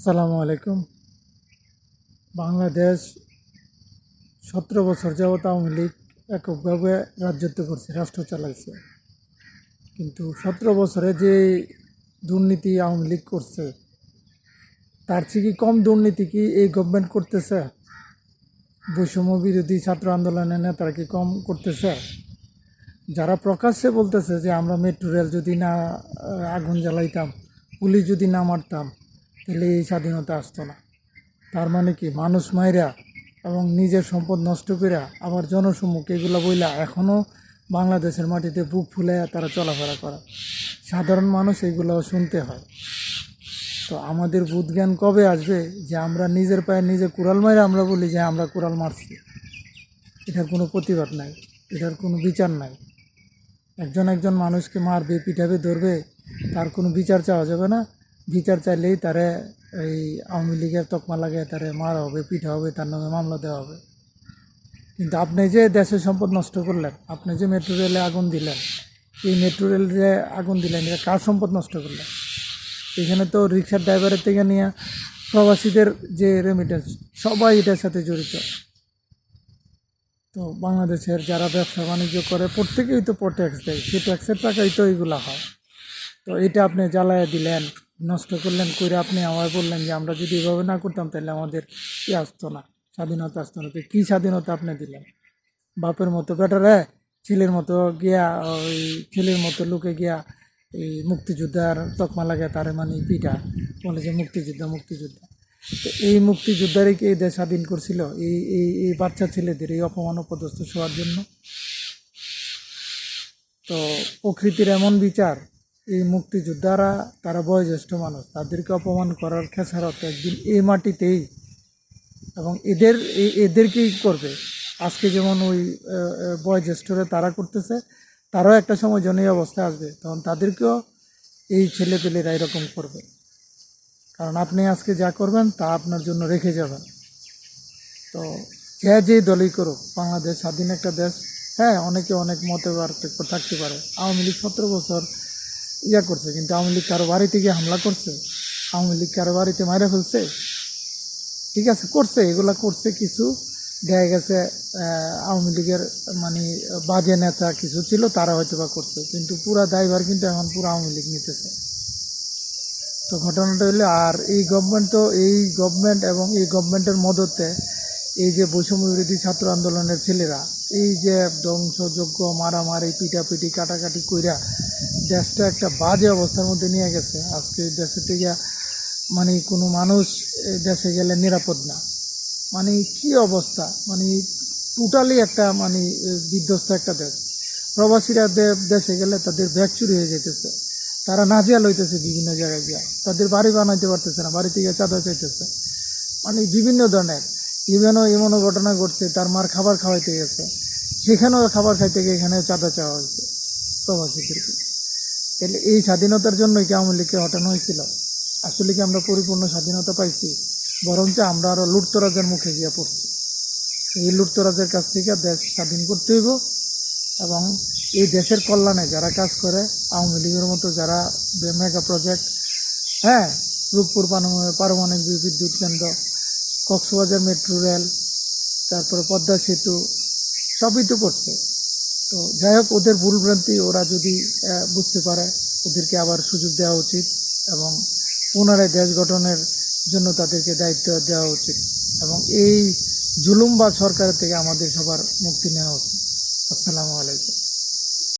আসসালামু আলাইকুম। বাংলাদেশ সতেরো বছর যাবৎ আওয়ামী লীগ এককভাবে রাজত্ব করছে, রাষ্ট্র চালাইছে। কিন্তু সতেরো বছরে যে দুর্নীতি আওয়ামী লীগ করছে, তার চেয়ে কি কম দুর্নীতি কি এই গভর্নমেন্ট করতেছে? বৈষম্য বিরোধী ছাত্র আন্দোলনের নেতারা কি কম করতেছে? যারা প্রকাশ্যে বলতেছে যে আমরা মেট্রো রেল যদি না আগুন জ্বালাইতাম, পুলিশ যদি না মারতাম তাহলে এই স্বাধীনতা আসতো না। তার মানে কি? মানুষ মাইরা এবং নিজের সম্পদ নষ্ট করে আবার জনসম্মুখে এগুলো বইলা এখনও বাংলাদেশের মাটিতে বুক ফুলাইয়া তারা চলাফেরা করে। সাধারণ মানুষ এগুলো শুনতে হয়। তো আমাদের বুধ জ্ঞান কবে আসবে যে আমরা নিজের পায়ে নিজে কুড়াল মারে আমরা বলি যে আমরা কুড়াল মারছি? এটার কোনো প্রতিবাদ নাই। এটার কোনো বিচার নাই। একজন একজন মানুষকে মারবে পিঠাবে ধরবে, তার কোনো বিচার চাওয়া যাবে না। বিচার চাইলেই তারে এই আওয়ামী লীগের তকমা লাগে তারে মারা হবে পিঠা হবে, তার নামে মামলা দেওয়া হবে। কিন্তু আপনি যে দেশের সম্পদ নষ্ট করলেন, আপনি যে মেট্রো রেলে আগুন দিলেন, এই মেট্রো রেল যে আগুন দিলেন, এটা কার সম্পদ নষ্ট করলেন? এখানে তো রিক্সার ড্রাইভারের থেকে নিয়ে প্রবাসীদের যে রেমিটেন্স সবাই এটার সাথে জড়িত। তো বাংলাদেশের যারা ব্যবসা বাণিজ্য করে, প্রত্যেকেই তো ট্যাক্স দেয়। সেই ট্যাক্সের টাকাই তো এইগুলো হয়। তো এটা আপনি জ্বালায় দিলেন নষ্ট করলেন করে আপনি আমায় বললেন যে আমরা যদি এভাবে না করতাম, তাহলে আমাদের ই আসতো না, স্বাধীনতা আসতো না। তো কী স্বাধীনতা আপনি দিলেন? বাপের মতো বেটারে, ছেলের মতো গিয়া, ওই ছেলের মতো লোকে গিয়া এই মুক্তিযোদ্ধার তকমা লাগে তার মানে পিঠা বলে যে মুক্তিযুদ্ধ মুক্তিযুদ্ধ। তো এই মুক্তিযোদ্ধারই কি এই দেশ স্বাধীন করছিল? এই এই এই বাচ্চা ছেলেদের এই অপমান অপদস্থ হওয়ার জন্য? তো প্রকৃতির এমন বিচার এই মুক্তিযোদ্ধারা, তারা বয়োজ্যেষ্ঠ মানুষ, তাদেরকে অপমান করার খেসারত একদিন এই মাটিতেই এবং এদের এদেরকেই করবে। আজকে যেমন ওই বয়োজ্যেষ্ঠরা তারা করতেছে, তারাও একটা সময় জন এই অবস্থায় আসবে, তখন তাদেরকেও এই ছেলেপেলেরা এরকম করবে। কারণ আপনি আজকে যা করবেন, তা আপনার জন্য রেখে যাবেন। তো যে যে দলই করুক, বাংলাদেশ স্বাধীন একটা দেশ হ্যাঁ অনেকে অনেক মতে পার্থক্য থাকতে পারে। আওয়ামী লীগ সতেরো বছর ইয়া করছে, কিন্তু আওয়ামী লীগ কারও বাড়িতে গিয়ে হামলা করছে? আওয়ামী লীগ কারও বাড়িতে মারা ফেলছে? ঠিক আছে, করছে, এগুলা করছে কিছু। দেখা গেছে আওয়ামী লীগের মানে বাজে নেতা কিছু ছিল, তারা হয়তো বা করছে, কিন্তু পুরা দায়ভার কিন্তু এখন পুরো আওয়ামী লীগ নিতেছে। তো ঘটনাটা হলো আর এই গভর্নমেন্ট তো, এই গভর্নমেন্ট এবং এই গভর্নমেন্টের মদতে এই যে বৈষম্য বিরোধী ছাত্র আন্দোলনের ছেলেরা, এই যে ধ্বংসযোগ্য, মারামারি, পিটাপিটি, কাটাকাটি কইরা দেশটা একটা বাজে অবস্থার মধ্যে নিয়ে গেছে। আজকে দেশে থেকে মানে কোনো মানুষ দেশে গেলে নিরাপদ না। মানে কি অবস্থা? মানে টোটালি একটা মানে বিধ্বস্ত একটা দেশ। প্রবাসীরা দেশে গেলে তাদের ব্যাগ চুরি হয়ে যেতেছে তারা নাজিয়াল হইতেছে বিভিন্ন জায়গায় গিয়া। তাদের বাড়ি বানাইতে পারতেছে না, বাড়ি থেকে চাঁদা চাইতেছে। মানে বিভিন্ন ধরনের। ইভেনও এমনও ঘটনা ঘটছে, তার মার খাবার খাওয়াইতে গেছে। সেখানেও খাবার খাইতে গিয়ে এখানে চাঁদা চাওয়া হয়েছে প্রবাসীদেরকে। তাহলে এই স্বাধীনতার জন্যই কি আওয়ামী লীগকে হটানো হয়েছিল? আসলে কি আমরা পরিপূর্ণ স্বাধীনতা পাইছি? বরঞ্চ আমরা আরও লুটতরাজের মুখে গিয়ে পড়ছি। এই লুটতরাজের কাছ থেকে দেশ স্বাধীন করতে হইব এবং এই দেশের কল্যাণে যারা কাজ করে, আওয়ামী লীগের মতো যারা মেগা প্রজেক্ট হ্যাঁ রূপপুর পারমাণবিক বিদ্যুৎ কেন্দ্র, কক্সবাজার মেট্রো রেল, তারপরে পদ্মা সেতু, সবই তো করছে। তো যাই হোক, ওদের ভুলভ্রান্তি ওরা যদি বুঝতে পারে, ওদেরকে আবার সুযোগ দেওয়া উচিত এবং পুনরায় দেশ গঠনের জন্য তাদেরকে দায়িত্ব দেওয়া উচিত এবং এই জুলুম বা সরকারের থেকে আমাদের সবার মুক্তি নেওয়া উচিত। আসসালামু আলাইকুম।